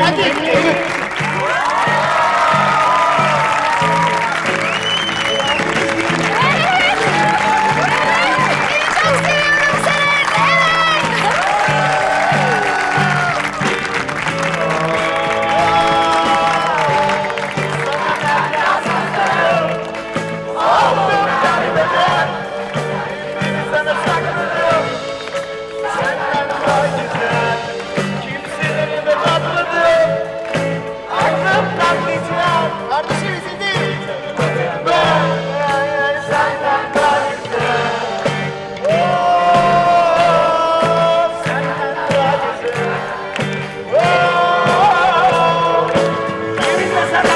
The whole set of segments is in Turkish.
Hadi.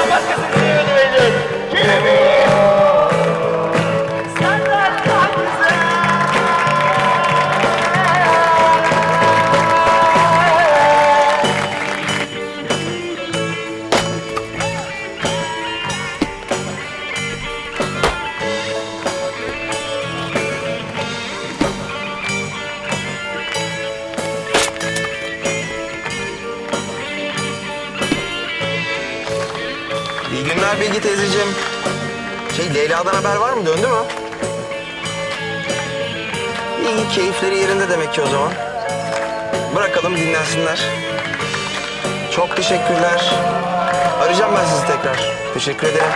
Não, mas İyi günler Bilgi teyzeciğim. Şey Leyla'dan haber var mı? Döndü mü? İyi, keyifleri yerinde demek ki o zaman. Bırakalım dinlensinler. Çok teşekkürler. Arayacağım ben sizi tekrar. Teşekkür ederim.